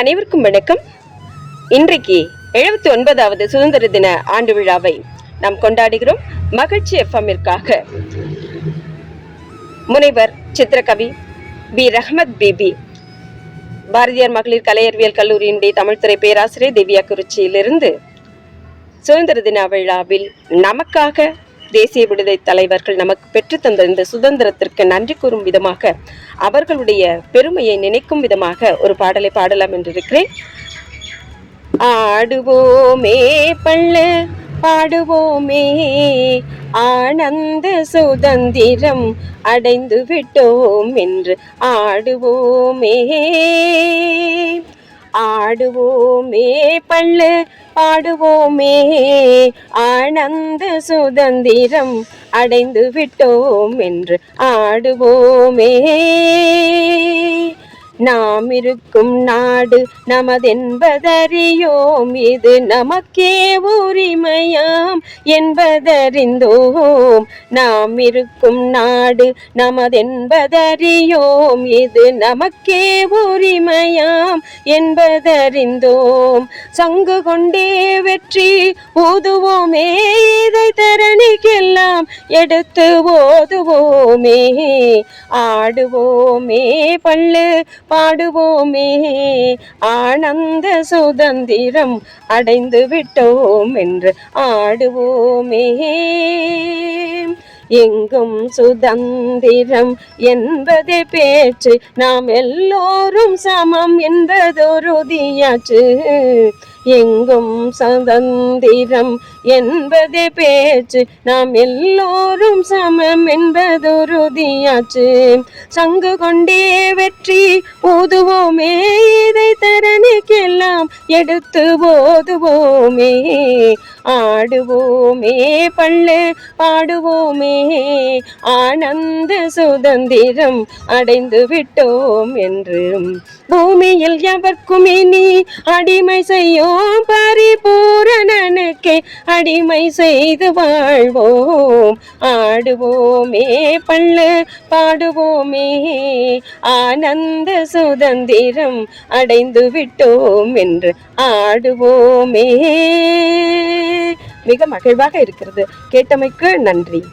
அனைவருக்கும் வணக்கம். இன்றைக்கு எழுபத்தி ஒன்பதாவது சுதந்திர தின ஆண்டு விழாவை நாம் கொண்டாடுகிறோம். மகிழ்ச்சி எஃப்எம்மிற்காக முனைவர் சித்திரகவி பி. ரஹ்மத் பிபி பாரதியார் மகளிர் கலையறிவியல் கல்லூரியினுடைய தமிழ்துறை பேராசிரியர் திவ்யா குறிச்சியிலிருந்து சுதந்திர தின விழாவில் நமக்காக தேசிய விடுதலை தலைவர்கள் நமக்கு பெற்றுத்தந்த இந்த சுதந்திரத்திற்கு நன்றி கூறும் விதமாக அவர்களுடைய பெருமையை நினைக்கும் விதமாக ஒரு பாடலை பாடலாம் என்று இருக்கிறேன் ஆடுவோமே பள்ளு பாடுவோமே ஆனந்த சுதந்திரம் அடைந்து விட்டோம் என்று ஆடுவோமே. ஆடுவோமே பள்ளு பாடுவோமே. ஆனந்த சுதந்திரம் அடைந்து விட்டோம் என்று ஆடுவோமே. நாம் இருக்கும் நாடு நமதென்பதறியோம். இது நமக்கே உரிமையாம் என்பதறிந்தோம். நாம் இருக்கும் நாடு நமதென்பதறியோம். இது நமக்கே உரிமையாம் என்பதறிந்தோம். சங்கு கொண்டே வெற்றி ஊதுவோமே. இதை தரணிக்கெல்லாம் எடுத்து ஓதுவோமே. ஆடுவோமே பல்லு பாடுவோமே. ஆனந்த சுதந்திரம் அடைந்து விட்டோம் என்று ஆடுவோமே. எங்கும் சுதந்திரம் என்பதே பேச்சு. நாம் எல்லோரும் சமம் என்பதொரு என்பதொருதியாச்சு எங்கும் சதந்திரம் என்பதே பேச்சு. நாம் எல்லோரும் சமம் என்பதொருதியாச்சு சங்கு கொண்டே வெற்றி ஊதுவோமே இதை தர தரணிக்கெல்லாம் எடுத்து போதுவோமே ஆடுவோமே பள்ளு பாடுவோமே ஆனந்த சுதந்திரம் அடைந்து விட்டோம் என்று. பூமியில் எவர்க்கும் இனி அடிமை செய்யோம் பரிபூர் அடிமை செய்து வாழ்வோம். ஆடுவோமே பள்ளு பாடுவோமே. ஆனந்த சுதந்திரம் அடைந்து விட்டோம் என்று ஆடுவோமே. மிக மகிழ்வாக இருக்கிறது. கேட்டமைக்கு நன்றி.